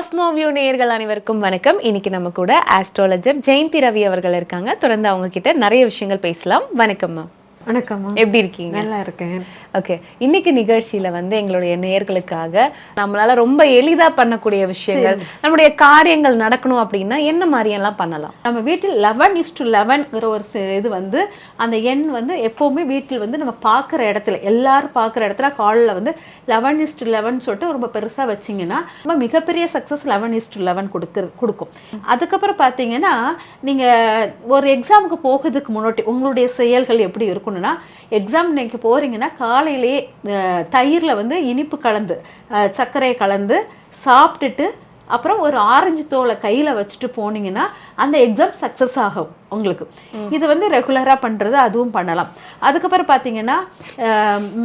Cosmoview நேயர்கள் அனைவருக்கும் வணக்கம். இன்னைக்கு நம்ம கூட ஆஸ்ட்ராலஜர் ஜெயந்தி ரவி அவர்கள் இருக்காங்க. தொடர்ந்து அவங்க கிட்ட நிறைய விஷயங்கள் பேசலாம். வணக்கம் மேம் வணக்கம்மா எப்படி இருக்கீங்க? நல்லா இருக்கேன். ஓகே இன்னைக்கு நிகழ்ச்சியில வந்து எங்களுடைய நேயர்களுக்காக நம்மளால ரொம்ப எளிதா பண்ணக்கூடிய விஷயங்கள் நம்முடைய காரியங்கள் நடக்கணும் அப்படின்னா என்ன மாதிரி எல்லாம் பண்ணலாம்? நம்ம வீட்டில் லெவன் இஸ் டு லெவன்ங்கிற ஒரு இது வந்து அந்த எண் வந்து எப்போவுமே வீட்டில் வந்து நம்ம பார்க்குற இடத்துல எல்லாரும் பார்க்குற இடத்துல காலில் வந்து லெவன் இஸ் டு லெவன் சொல்லிட்டு ரொம்ப பெருசாக வச்சிங்கன்னா ரொம்ப மிகப்பெரிய success eleven is to eleven கொடுக்கு கொடுக்கும். அதுக்கப்புறம் பார்த்தீங்கன்னா நீங்கள் ஒரு எக்ஸாமுக்கு போகிறதுக்கு முன்னாடி உங்களுடைய செயல்கள் எப்படி இருக்கணும்னா எக்ஸாம் நீங்கள் போகிறீங்கன்னா காலையிலேயே தயிரில் வந்து இனிப்பு கலந்து சர்க்கரையை சர்க்கரை கலந்து சாப்பிட்டுட்டு அப்புறம் ஒரு ஆரஞ்சு தோலை கையில் வச்சுட்டு போனீங்கன்னா அந்த எக்ஸாம் சக்ஸஸ் ஆகும் உங்களுக்கு. இது வந்து ரெகுலராக பண்ணுறது அதுவும் பண்ணலாம். அதுக்கப்புறம் பார்த்தீங்கன்னா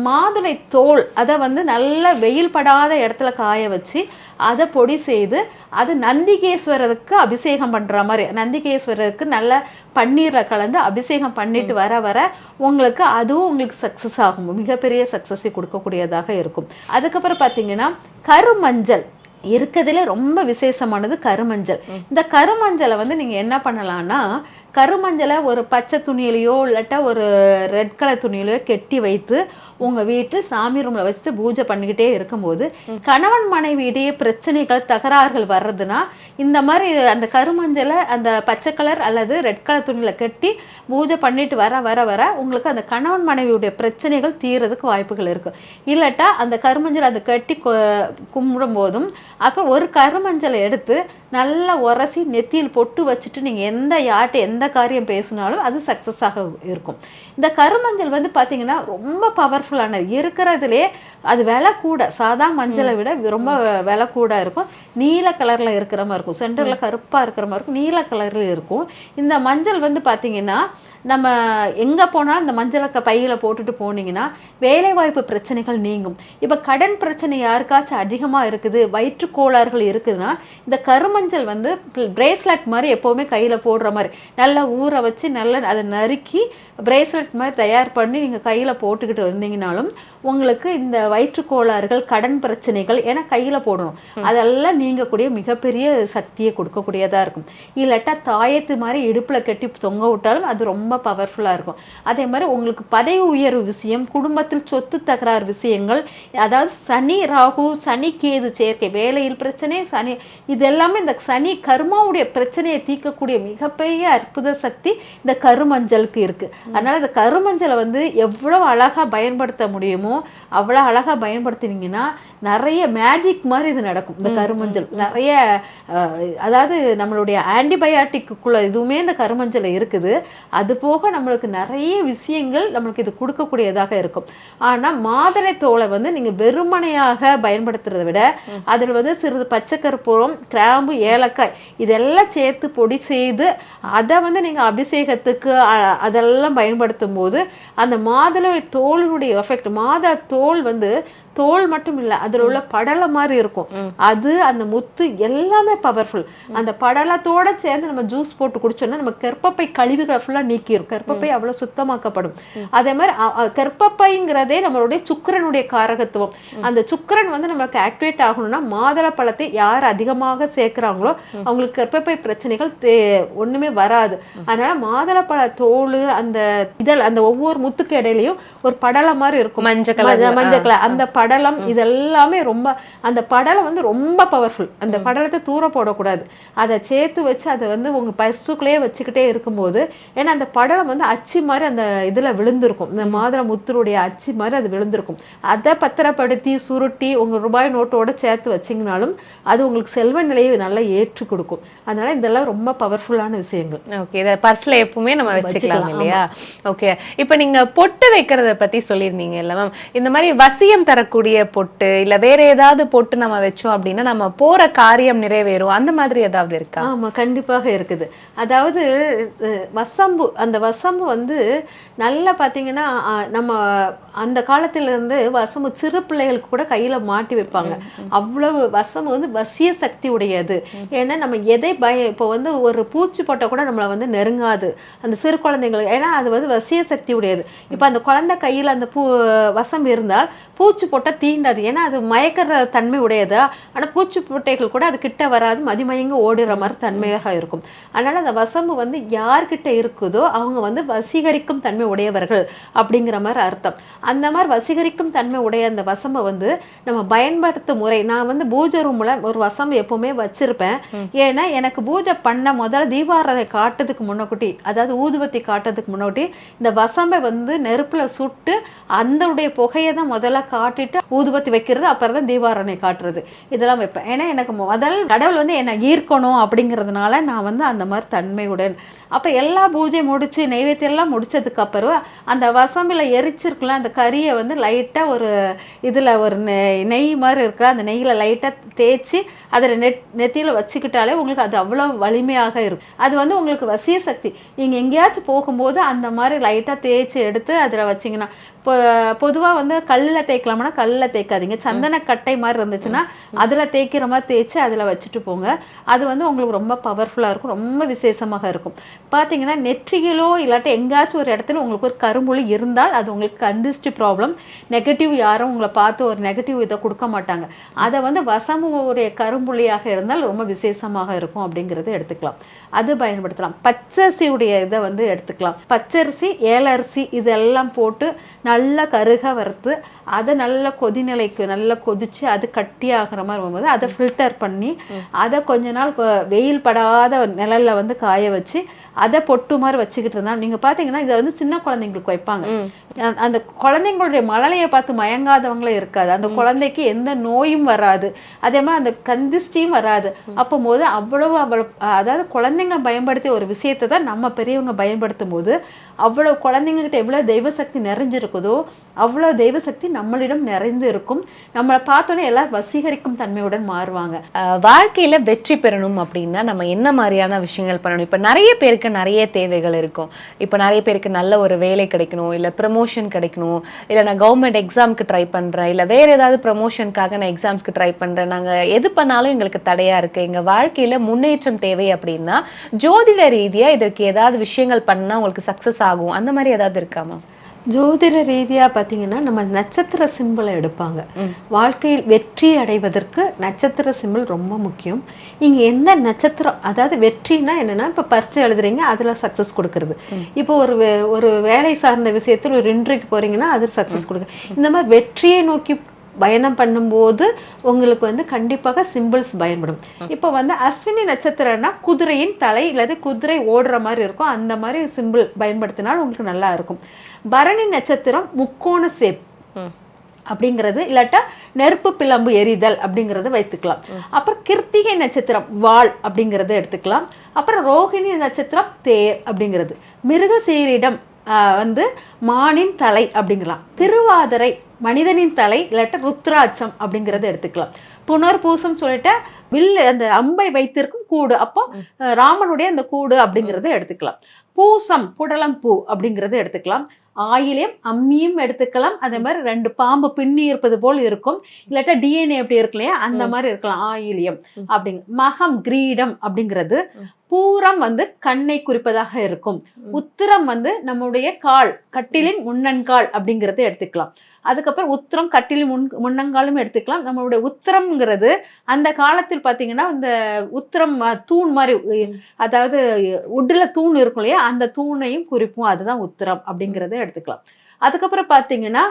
மாதுளை தோல் அதை வந்து நல்ல வெயில் படாத இடத்துல காய வச்சு அதை பொடி செய்து அது நந்திகேஸ்வரருக்கு அபிஷேகம் பண்ணுற மாதிரி நந்திகேஸ்வரருக்கு நல்ல பன்னீரில் கலந்து அபிஷேகம் பண்ணிட்டு வர வர உங்களுக்கு அதுவும் உங்களுக்கு சக்ஸஸ் ஆகும். மிகப்பெரிய சக்ஸஸை கொடுக்கக்கூடியதாக இருக்கும். அதுக்கப்புறம் பார்த்தீங்கன்னா கருமஞ்சள். இருக்கிறதுல ரொம்ப விசேஷமானது கருமஞ்சள். இந்த கருமஞ்சளை வந்து நீங்கள் என்ன பண்ணலாம்னா கருமஞ்சளை ஒரு பச்சை துணியிலையோ இல்லாட்டா ஒரு ரெட் கலர் துணியிலையோ கெட்டி வைத்து உங்கள் வீட்டு சாமி ரூமில் வச்சு பூஜை பண்ணிக்கிட்டே இருக்கும்போது கணவன் மனைவி இடையே பிரச்சனைகள் தகராறுகள் வர்றதுன்னா இந்த மாதிரி அந்த கருமஞ்சளை அந்த பச்சை கலர் அல்லது ரெட் கலர் துணியில் கட்டி பூஜை பண்ணிட்டு வர வர வர உங்களுக்கு அந்த கணவன் மனைவியுடைய பிரச்சனைகள் தீர்றதுக்கு வாய்ப்புகள் இருக்கு. இல்லாட்டா அந்த கருமஞ்சள் அதை கட்டி கும்பிடும் போதும் அப்போ ஒரு கருமஞ்சளை எடுத்து நல்லா உரசி நெத்தியில் பொட்டு வச்சுட்டு நீங்கள் எந்த யார்கிட்ட எந்த காரியம் பேசினாலும் அது சக்ஸஸ் ஆக இருக்கும். இந்த கருமஞ்சள் வந்து பார்த்தீங்கன்னா ரொம்ப பவர்ஃபுல்லானது இருக்கிறதுலே அது விலை கூட சாதா மஞ்சளை விட ரொம்ப விலை கூட இருக்கும். நீல கலரில் இருக்கிற மாதிரி இருக்கும். சென்டரில் கருப்பாக இருக்கிற மாதிரி இருக்கும். நீல கலரில் இருக்கும். இந்த மஞ்சள் வந்து பார்த்தீங்கன்னா நம்ம எங்கே போனாலும் இந்த மஞ்சளக்க பையில் போட்டுட்டு போனீங்கன்னா வேலைவாய்ப்பு பிரச்சனைகள் நீங்கும். இப்போ கடன் பிரச்சனை யாருக்காச்சும் அதிகமாக இருக்குது வயிற்று கோளாறுகள் இருக்குதுன்னா இந்த கருமஞ்சள் வந்து பிரேஸ்லெட் மாதிரி எப்போவுமே கையில் போடுற மாதிரி நல்லா ஊற வச்சு நல்லா அதை நறுக்கி பிரேஸ்லெட் மாதிரி தயார் பண்ணி நீங்கள் கையில் போட்டுக்கிட்டு வந்தீங்கனாலும் உங்களுக்கு இந்த வயிற்று கோளாறுகள் கடன் பிரச்சனைகள் ஏன்னா கையில் போடணும். அதெல்லாம் நீங்கக்கூடிய மிகப்பெரிய சக்தியை கொடுக்கக்கூடியதாக இருக்கும். இல்லாட்டா தாயத்து மாதிரி இடுப்பில் கட்டி தொங்க விட்டாலும் அது ரொம்ப பவர்ஃபுல்லாக இருக்கும். அதே மாதிரி உங்களுக்கு பதவி உயர்வு விஷயம் குடும்பத்தில் சொத்து தகராறு விஷயங்கள் அதாவது சனி ராகு சனி கேது சேர்க்கை வேலையில் பிரச்சனை சனி இது எல்லாமே இந்த சனி கர்மாவுடைய பிரச்சனையை தீர்க்கக்கூடிய மிகப்பெரிய அற்புத சக்தி இந்த கருமஞ்சளுக்கு இருக்கு. அதனால இந்த கருமஞ்சளை வந்து எவ்வளோ அழகா பயன்படுத்த முடியுமோ அவ்வளோ அழகா பயன்படுத்தினீங்கன்னா நிறைய மேஜிக் மாதிரி இது நடக்கும் இந்த கருமஞ்சள். நிறைய அதாவது நம்மளுடைய ஆன்டிபயாட்டிக்குள்ள இதுவுமே இந்த கருமஞ்சள் இருக்குது. அது போக நம்மளுக்கு நிறைய விஷயங்கள் நம்மளுக்கு இது கொடுக்கக்கூடியதாக இருக்கும். ஆனா மாதுளை தோலை வந்து நீங்க வெறுமனையாக பயன்படுத்துறதை விட அதில் வந்து சிறிது பச்சை கற்பூரம் கிராம்பு ஏலக்காய் இதெல்லாம் சேர்த்து பொடி செய்து அதை வந்து நீங்க அபிஷேகத்துக்கு அதெல்லாம் பயன்படுத்தும் போது அந்த மாதுளை தோலினுடைய எஃபெக்ட் மாதா தோல் வந்து தோல் மட்டும் இல்லை அதில் உள்ள படலை மாதிரி இருக்கும். அது அந்த முத்து எல்லாமே பவர்ஃபுல் அந்த படலத்தோட சேர்ந்து நம்ம ஜூஸ் போட்டு குடிச்சோம்னா நம்ம கர்ப்பப்பை கழிவுகளை ஃபுல்லாக நீக்கிரும். கர்ப்பப்பை அவ்வளோ சுத்தமாக்கப்படும். அதே மாதிரி கர்ப்பப்பைங்கிறதே நம்மளுடைய சுக்கிரனுடைய காரகத்துவம். அந்த சுக்கிரன் வந்து நமக்கு ஆக்டிவேட் ஆகணும்னா மாதுளை பழத்தை யார் அதிகமாக சேர்க்குறாங்களோ அவங்களுக்கு கர்ப்பப்பை பிரச்சனைகள் ஒண்ணுமே வராது. அதனால மாதுளப்பழ தோல் அந்த இதழ் அந்த ஒவ்வொரு முத்துக்கு இடையிலையும் ஒரு படலம் மாதிரி இருக்கும். மஞ்சள் கலர் மஞ்ச- மஞ்சள் கலர். அந்த படலம் இதெல்லாமே ரொம்ப அந்த படலம் வந்து ரொம்ப பவர்ஃபுல் அந்த படலத்தை தூர போடக்கூடாது. அதை சேர்த்து வச்சு அதை வந்து உங்க பசுக்குள்ளேயே வச்சுக்கிட்டே இருக்கும்போது ஏன்னா அந்த படலம் வந்து அச்சு மாதிரி அந்த இதுல விழுந்திருக்கும். இந்த மாதுளை முத்துருடைய அச்சு மாதிரி அது விழுந்திருக்கும். அதை பத்திரப்படுத்தி சுருட்டி உங்க ரூபாய் நோட்டோட சேர்த்து வச்சீங்கனாலும் அது உங்களுக்கு செல்வ நிலையை நல்லா ஏற்று கொடுக்கும். அதனால இதெல்லாம் ரொம்ப பவர்ஃபுல்லான விஷயங்கள். ஓகே இதை பர்ஸ்ல எப்பவுமே நம்ம வச்சுக்கலாம் இல்லையா? ஓகே இப்போ நீங்க பொட்டு வைக்கிறத பத்தி சொல்லியிருந்தீங்க இல்ல மேம் இந்த மாதிரி வசியம் தரக்கூடிய பொட்டு இல்ல வேற ஏதாவது பொட்டு நம்ம வச்சோம் அப்படின்னா நம்ம போற காரியம் நிறைவேறும். அந்த மாதிரி ஏதாவது இருக்கா? ஆமா கண்டிப்பாக இருக்குது. அதாவது வசம்பு அந்த வசம்பு வந்து நல்லா பார்த்தீங்கன்னா நம்ம அந்த காலத்துல இருந்து வசம்பு சிறு பிள்ளைகளுக்கு கூட கையில மாட்டி வைப்பாங்க. அவ்வளவு வசம்பு வந்து வசிய சக்தி உடையது ஏன்னா நம்ம எதை பய இப்போ வந்து ஒரு பூச்சி போட்டால் கூட நம்மளை வந்து நெருங்காது. அந்த சிறு குழந்தைங்களுக்கு ஏன்னா அது வந்து வசிய சக்தி உடையது. இப்போ அந்த குழந்தை கையில் அந்த பூ வசம் இருந்தால் பூச்சி போட்டால் தீண்டாது. ஏன்னா அது மயக்கிற தன்மை உடையது? ஆனால் பூச்சி புட்டைகள் கூட அது கிட்ட வராது மதிமயங்க ஓடுற மாதிரி தன்மையாக இருக்கும். அதனால் அந்த வசம்பு வந்து யார்கிட்ட இருக்குதோ அவங்க வந்து வசீகரிக்கும் தன்மை உடையவர்கள் அப்படிங்கிற மாதிரி அர்த்தம். அந்த மாதிரி வசீகரிக்கும் தன்மை உடைய அந்த வசம்பை வந்து நம்ம பயன்படுத்தும் முறை நான் வந்து பூஜை ரூமில் ஒரு வசம்பு எப்போவுமே வச்சிருப்பேன். ஏன்னா எனக்கு பூஜை பண்ண முதல்ல தீபாராதனை காட்டுறதுக்கு முன்னக்கூட்டி அதாவது ஊதுபத்தி காட்டுறதுக்கு முன்னாடி இந்த வசம்பை வந்து நெருப்பில் சுட்டு அந்தவுடைய புகையை தான் முதல்ல காட்டிட்டு ஊதுபத்தி வைக்கிறது அப்புறம் தான் தீபாராதனை காட்டுறது. இதெல்லாம் வைப்பேன். ஏன்னா எனக்கு முதல் கடவுள் வந்து என்னை ஈர்க்கணும் அப்படிங்கிறதுனால நான் வந்து அந்த மாதிரி தன்மையுடன். அப்போ எல்லா பூஜை முடிச்சு நைவேத்தியம் எல்லாம் முடிச்சதுக்கு அப்புறம் அந்த வசம்பில் எரிச்சிருக்கலாம் அந்த கறியை வந்து லைட்டாக ஒரு இதில் ஒரு நெய் மாதிரி இருக்கா அந்த நெய்யில் லைட்டாக தேய்ச்சி அதில் நெட் நெத்தியில் வச்சுக்கிட்டாலே உங்களுக்கு அது அவ்வளோ வலிமையாக இருக்கும். அது வந்து உங்களுக்கு வசிய சக்தி. நீங்கள் எங்கேயாச்சும் போகும்போது அந்த மாதிரி லைட்டாக தேய்ச்சி எடுத்து அதில் வச்சிங்கன்னா இப்போ பொதுவாக வந்து கல்லில் தேய்க்கலாம்னா கல்லில் தேய்க்காதீங்க. சந்தன கட்டை மாதிரி இருந்துச்சுன்னா அதில் தேய்க்கிற மாதிரி தேய்ச்சி அதில் வச்சுட்டு போங்க. அது வந்து உங்களுக்கு ரொம்ப பவர்ஃபுல்லாக இருக்கும். ரொம்ப விசேஷமாக இருக்கும். பார்த்தீங்கன்னா நெற்றியிலோ இல்லாட்டி எங்கேயாச்சும் ஒரு இடத்துல உங்களுக்கு ஒரு கரும்புள்ளி இருந்தால் அது உங்களுக்கு கந்திஷ்டி ப்ராப்ளம் நெகட்டிவ் யாரும் உங்களை பார்த்து ஒரு நெகட்டிவ் இதை கொடுக்க மாட்டாங்க. அதை வந்து வசமுடைய கரும்புள்ளியாக இருந்தால் ரொம்ப விசேஷமாக இருக்கும் அப்படிங்கிறத எடுத்துக்கலாம். அது பயன்படுத்தலாம். பச்சரிசியுடைய இதை வந்து எடுத்துக்கலாம். பச்சரிசி ஏலரிசி இதெல்லாம் போட்டு நல்லா கருக வறுத்து அதை நல்லா கொதிநிலைக்கு நல்லா கொதிச்சு அது கட்டி ஆகிற மாதிரி வரும்போது அதை ஃபில்டர் பண்ணி அதை கொஞ்ச நாள் வெயில் படாத நிழல்ல வந்து காய வச்சு அதை பொட்டு மாதிரி வச்சுக்கிட்டு இருந்தா நீங்க பாத்தீங்கன்னா இதை வந்து சின்ன குழந்தைங்களுக்கு வைப்பாங்க. அந்த குழந்தைங்களுடைய மழலையை பார்த்து மயங்காதவங்களே இருக்காது. அந்த குழந்தைக்கு எந்த நோயும் வராது. அதே மாதிரி அந்த கந்திஷ்டியும் வராது. அப்போது அவ்வளவு அவ்வளவு அதாவது குழந்தைங்க பயன்படுத்திய ஒரு விஷயத்தை தான் நம்ம பெரியவங்க பயன்படுத்தும் போது அவ்வளோ குழந்தைங்ககிட்ட எவ்வளோ தெய்வ சக்தி நிறைஞ்சிருக்குதோ அவ்வளோ தெய்வ சக்தி நம்மளிடம் நிறைந்து இருக்கும் நம்மளை பார்த்தோன்னே எல்லாரும் வசீகரிக்கும் தன்மையுடன் மாறுவாங்க. வாழ்க்கையில் வெற்றி பெறணும் அப்படின்னா நம்ம என்ன மாதிரியான விஷயங்கள் பண்ணணும்? இப்போ நிறைய பேருக்கு நிறைய தேவைகள் இருக்கும். இப்போ நிறைய பேருக்கு நல்ல ஒரு வேலை கிடைக்கணும் இல்லை ப்ரமோஷன் கிடைக்கணும் இல்லை நான் கவர்மெண்ட் எக்ஸாம்க்கு ட்ரை பண்ணுறேன் இல்லை வேறு ஏதாவது ப்ரமோஷனுக்காக நான் எக்ஸாம்ஸ்க்கு ட்ரை பண்ணுறேன் நாங்கள் எது பண்ணாலும் எங்களுக்கு தடையாக இருக்குது எங்கள் வாழ்க்கையில் முன்னேற்றம் தேவை அப்படின்னா ஜோதிட ரீதியாக இதற்கு ஏதாவது விஷயங்கள் பண்ணால் உங்களுக்கு சக்ஸஸ் ஆகும் அந்த மாதிரி ஏதாவது இருக்காமா ஜோதிட ரீதியாக பார்த்தீங்கன்னா நம்ம நட்சத்திர சிம்பிளை எடுப்பாங்க. வாழ்க்கையில் வெற்றி அடைவதற்கு நட்சத்திர சிம்பிள் ரொம்ப முக்கியம். நீங்கள் எந்த நட்சத்திரம் அதாவது வெற்றினா என்னன்னா இப்போ பரீட்சை எழுதுறீங்க அதில் சக்ஸஸ் கொடுக்கறது. இப்போ ஒரு ஒரு வேலை சார்ந்த விஷயத்தில் ஒரு இன்டர்வியூக்கு போறீங்கன்னா அது சக்ஸஸ் கொடுக்குறது இந்த மாதிரி வெற்றியை நோக்கி பயணம் பண்ணும்போது உங்களுக்கு வந்து கண்டிப்பாக சிம்பிள்ஸ் பயன்படும். இப்போ வந்து அஸ்வினி நட்சத்திரம்னா குதிரையின் தலை இல்லாத குதிரை ஓடுற மாதிரி இருக்கும். அந்த மாதிரி சிம்பிள் பயன்படுத்தினால் உங்களுக்கு நல்லா இருக்கும். பரணி நட்சத்திரம் முக்கோண சேப் அப்படிங்கிறது இல்லாட்டா நெருப்பு பிளம்பு எரிதல் அப்படிங்கிறத வைத்துக்கலாம். அப்புறம் கிருத்திகை நட்சத்திரம் வாள் அப்படிங்கிறத எடுத்துக்கலாம். அப்புறம் ரோகிணி நட்சத்திரம் தேர் அப்படிங்கிறது. மிருகசீரிடம் வந்து மானின் தலை அப்படிங்கலாம். திருவாதிரை மனிதனின் தலை இல்லாட்டா ருத்ராட்சம் அப்படிங்கிறத எடுத்துக்கலாம். புனர்பூசம் சொல்லிட்டு வில் அந்த அம்பை வைத்திருக்கும் கூடு. அப்போ ராமனுடைய அந்த கூடு அப்படிங்கிறத எடுத்துக்கலாம். பூசம் புடலம் பூ அப்படிங்கிறத எடுத்துக்கலாம். ஆயிலியம் அம்மியும் எடுத்துக்கலாம். அதே மாதிரி ரெண்டு பாம்பு பின்னி இருப்பது போல் இருக்கும். இல்லாட்டா டிஎன்ஏ எப்படி இருக்கு இல்லையா? அந்த மாதிரி இருக்கலாம் ஆயிலியம். அப்படிங்க மகம் கிரீடம் அப்படிங்கிறது பூரம் வந்து கண்ணை குறிப்பதாக இருக்கும். உத்திரம் வந்து நம்முடைய கால் கட்டிலின் முன்னன்கால் அப்படிங்கிறத எடுத்துக்கலாம். அதுக்கப்புறம் உத்திரம் கட்டிலின் முன் முன்னங்காலும் எடுத்துக்கலாம். நம்மளுடைய உத்திரம்ங்கிறது அந்த காலத்தில் பார்த்தீங்கன்னா இந்த உத்திரம் தூண் மாதிரி அதாவது உட்டில் தூண் இருக்கும் இல்லையா? அந்த தூணையும் குறிப்போம். அதுதான் உத்திரம் அப்படிங்கிறத எடுத்துக்கலாம். அதுக்கப்புறம் பார்த்தீங்கன்னா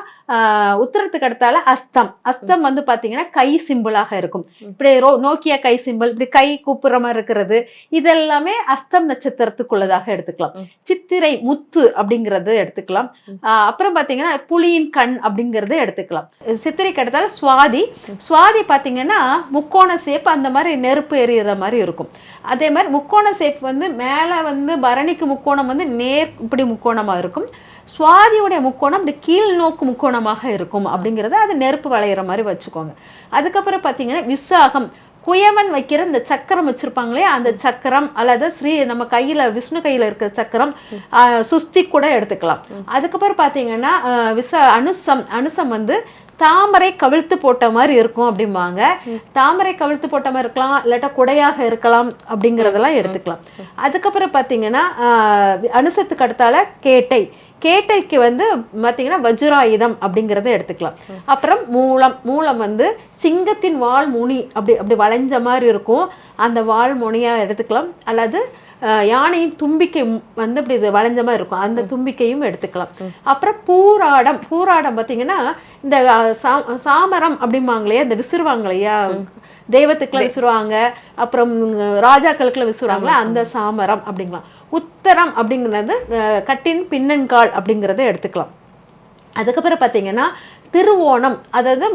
உத்திரத்துக்கு அடுத்தால அஸ்தம். அஸ்தம் வந்து பார்த்தீங்கன்னா கை சிம்பிளாக இருக்கும். இப்படி ரோ நோக்கியா கை சிம்பிள் இப்படி கை கூப்புற மாதிரி இருக்கிறது இதெல்லாமே அஸ்தம் நட்சத்திரத்துக்குள்ளதாக எடுத்துக்கலாம். சித்திரை முத்து அப்படிங்கிறது எடுத்துக்கலாம். அப்புறம் பார்த்தீங்கன்னா புலியின் கண் அப்படிங்கிறத எடுத்துக்கலாம். சித்திரைக்கு அடுத்தால சுவாதி. சுவாதி பார்த்தீங்கன்னா முக்கோண சேப் அந்த மாதிரி நெருப்பு எரியிற மாதிரி இருக்கும். அதே மாதிரி முக்கோண சேப் வந்து மேலே வந்து பரணிக்கு முக்கோணம் வந்து நேர் இப்படி முக்கோணமாக இருக்கும். சுவாதியுடைய முக்கோணம் அப்படி கீழ் நோக்கு முக்கோணமாக இருக்கும் அப்படிங்கிறத அது நெருப்பு வளையிற மாதிரி வச்சுக்கோங்க. அதுக்கப்புறம் பார்த்தீங்கன்னா விசாகம். குயவன் வைக்கிற இந்த சக்கரம் வச்சிருப்பாங்களே அந்த சக்கரம் அல்லது ஸ்ரீ நம்ம கையில விஷ்ணு கையில இருக்கிற சக்கரம் சுஸ்தி கூட எடுத்துக்கலாம். அதுக்கப்புறம் பார்த்தீங்கன்னா விசா விச அனுசம். அனுசம் வந்து தாமரை கவிழ்த்து போட்ட மாதிரி இருக்கும் அப்படிம்பாங்க. தாமரை கவிழ்த்து போட்ட மாதிரி இருக்கலாம் இல்லாட்டா குடையாக இருக்கலாம் அப்படிங்கிறதெல்லாம் எடுத்துக்கலாம். அதுக்கப்புறம் பார்த்தீங்கன்னா அனுசத்துக்கு அடுத்தால கேட்டை. கேட்டைக்கு வந்து பார்த்தீங்கன்னா வஜ்ராயுதம் அப்படிங்கிறத எடுத்துக்கலாம். அப்புறம் மூலம் மூலம் வந்து சிங்கத்தின் வால் முனி அப்படி அப்படி வளைஞ்ச மாதிரி இருக்கும். அந்த வால் முனியா எடுத்துக்கலாம். அல்லது யானையின் தும்பிக்கை வந்து இப்படி இது வளைஞ்ச மாதிரி இருக்கும். அந்த தும்பிக்கையும் எடுத்துக்கலாம். அப்புறம் பூராடம் பூராடம் பார்த்தீங்கன்னா இந்த சா- சாமரம் அப்படிம்பாங்களே இந்த விசிறுவாங்க இல்லையா தெய்வத்துக்குலாம் விசிறுவாங்க. அப்புறம் ராஜாக்களுக்குலாம் விசிறுவாங்களே அந்த சாமரம் அப்படிங்கலாம். உத்தரம் அப்படிங்கிறது கட்டின் பின்னன்கால் அப்படிங்கிறத எடுத்துக்கலாம். அதுக்கப்புறம் பார்த்தீங்கன்னா திருவோணம் அதாவது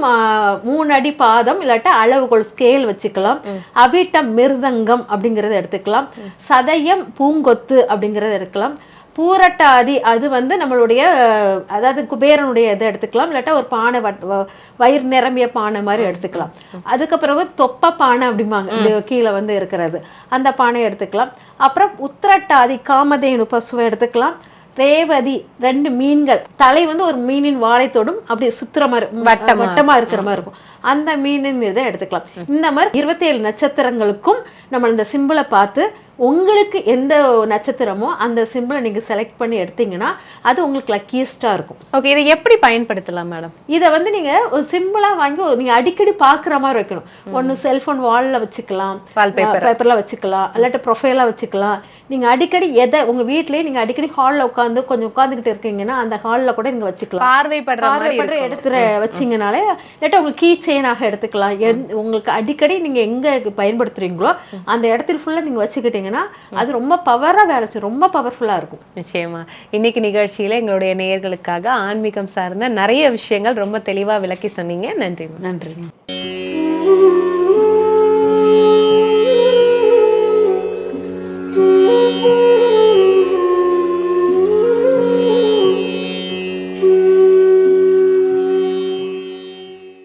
மூணு அடி பாதம் இல்லாட்டா அளவுகோல் ஸ்கேல் வச்சுக்கலாம். அவிட்டம் மிருதங்கம் அப்படிங்கிறத எடுத்துக்கலாம். சதயம் பூங்கொத்து அப்படிங்கிறத எடுக்கலாம். பூரட்டாதி அது வந்து நம்மளுடைய அதாவது குபேரனுடைய இதை எடுத்துக்கலாம் இல்லாட்டா ஒரு பானை வயிறு நிரம்பிய பானை மாதிரி எடுத்துக்கலாம். அதுக்கப்புறம் தொப்ப பானை அப்படிம்பாங்க கீழே வந்து இருக்கிறது. அந்த பானை எடுத்துக்கலாம். அப்புறம் உத்திரட்டாதி காமதேனு பசுவை எடுத்துக்கலாம். ரேவதி ரெண்டு மீன்கள். தலை வந்து ஒரு மீனின் வாழைத்தோடும் அப்படியே சுத்துற மாதிரி வட்டமா. வட்டமா இருக்கிற மாதிரி இருக்கும். அந்த மீனின் இதை எடுத்துக்கலாம். இந்த மாதிரி இருபத்தி ஏழு நட்சத்திரங்களுக்கும் நம்ம இந்த சிம்பிளை பார்த்து உங்களுக்கு எந்த நட்சத்திரமோ அந்த சிம்பிளை நீங்க செலக்ட் பண்ணி எடுத்தீங்கன்னா அது உங்களுக்கு லக்கியஸ்டா இருக்கும். ஓகே இதை எப்படி பயன்படுத்தலாம் மேடம் இதை வந்து நீங்க ஒரு சிம்பிளா வாங்கி ஒரு- நீங்க அடிக்கடி பார்க்குற மாதிரி வைக்கணும். ஒன்று செல்போன் வால்ல வச்சுக்கலாம். பேப்பர்ல வச்சுக்கலாம். இல்லாட்ட ப்ரொஃபைலா வச்சுக்கலாம். நீங்க அடிக்கடி எதை உங்க வீட்லயே நீங்க அடிக்கடி ஹால்ல உட்காந்து கொஞ்சம் உட்காந்துக்கிட்டு இருக்கீங்கன்னா அந்த ஹால்ல கூட நீங்க வச்சுக்கலாம். பார்வைப்படுற பார்வைப்படுற. எடுத்துற வச்சீங்கனாலே இல்லாட்டா உங்களுக்கு கீ செயினாக எடுத்துக்கலாம். எந்- உங்களுக்கு அடிக்கடி நீங்க எங்க பயன்படுத்துறீங்களோ அந்த இடத்துல ஃபுல்லா நீங்க வச்சுக்கிட்டீங்கன்னா அது ரொம்ப பவரா வேலை செய்யும் ரொம்ப பவர்ஃபுல்லா இருக்கும். நிச்சயமா. இன்னைக்கு நிகழ்ச்சியில எங்களுடைய நேயர்களுக்காக ஆன்மீகம் சார்ந்த நிறைய விஷயங்கள் ரொம்ப தெளிவா விளக்கி சொன்னீங்க. நன்றி நன்றி